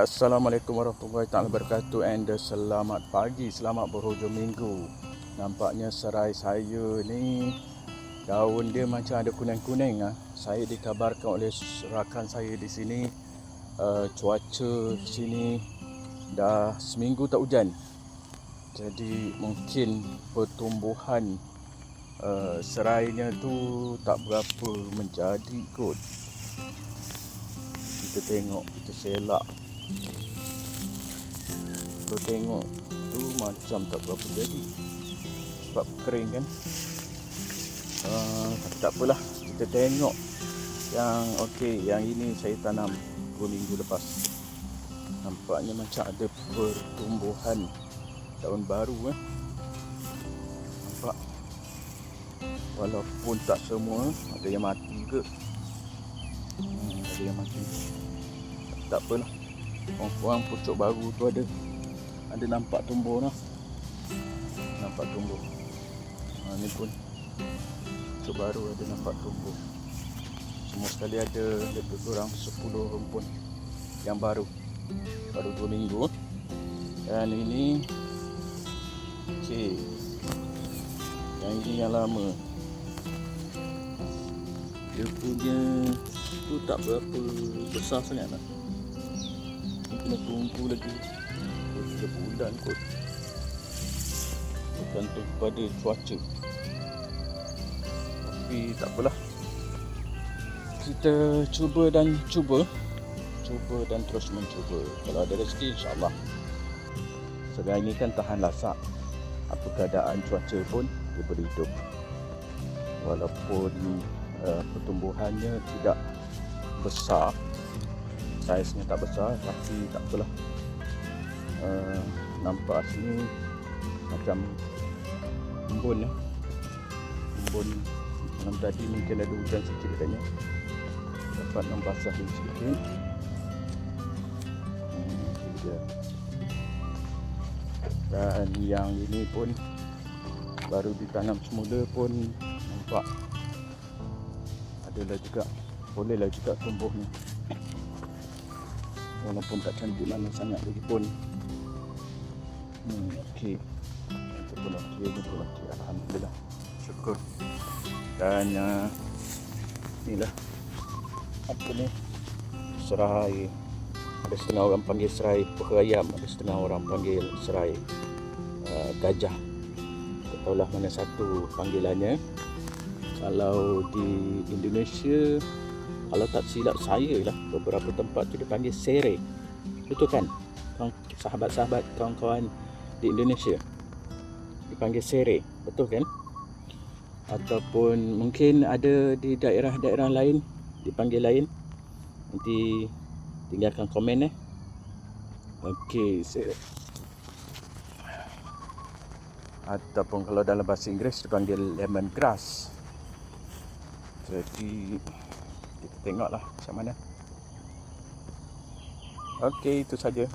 Assalamualaikum warahmatullahi taala wabarakatuh and uh, selamat pagi, selamat berhujung minggu. Nampaknya serai saya ni daun dia macam ada kuning-kuning ah. Saya dikabarkan oleh rakan saya di sini uh, cuaca sini dah seminggu tak hujan. Jadi mungkin pertumbuhan uh, serainya tu tak berapa menjadi kot. Kita tengok, kita selak Kau tengok tu macam tak berapa jadi. Sebab kering kan? Uh, tak apalah. Kita tengok Yang okey Yang ini saya tanam Dua minggu lepas. Nampaknya macam ada pertumbuhan Daun baru eh. Nampak? Walaupun tak semua Ada yang mati ke? Hmm, Ada yang mati. Tak apalah Orang-orang pucuk baru tu ada. Ada nampak tumbuh lah Nampak tumbuh. Ha, Ni pun Pucuk baru ada nampak tumbuh. Semua sekali ada Lebih kurang 10 rumpun Yang baru. Baru 2 minggu. Dan ini Okey Yang ini yang lama. Dia punya Tu tak berapa besar sangat lah kena tunggu lagi Tiga bulan kot. Bergantung pada cuaca. Tapi tak apalah. Kita cuba dan cuba. Cuba dan terus mencuba. Kalau ada rezeki insyaAllah. Sekarang ini kan tahan lasak. Apa keadaan cuaca pun Dia boleh hidup Walaupun uh, pertumbuhannya tidak besar saiznya tak besar tapi tak apalah uh, nampak sini macam embun ya embun. Malam tadi mungkin ada hujan sikit katanya. Dapat membasah ini sikit. Hmm, dan yang ini pun baru ditanam semula pun nampak. Adalah juga. Bolehlah juga tumbuh ni walaupun tak cantik mana sangat lagi pun. Hmm, okey itu pun okey itu pun okey alhamdulillah. Syukur. Dan uh, inilah apa ni? Serai. Ada setengah orang panggil serai perayam ada setengah orang panggil serai uh, gajah. Tak tahulah mana satu panggilannya. Kalau di Indonesia kalau tak silap saya lah beberapa tempat tu dipanggil sere. Betul kan? Sahabat-sahabat kawan-kawan di Indonesia. Dipanggil sere. Betul kan? Ataupun mungkin ada di daerah-daerah lain dipanggil lain. Nanti tinggalkan komen eh. Okey sere. Ataupun kalau dalam bahasa Inggeris dipanggil lemon grass. Jadi tengoklah macam mana Okey, itu saja.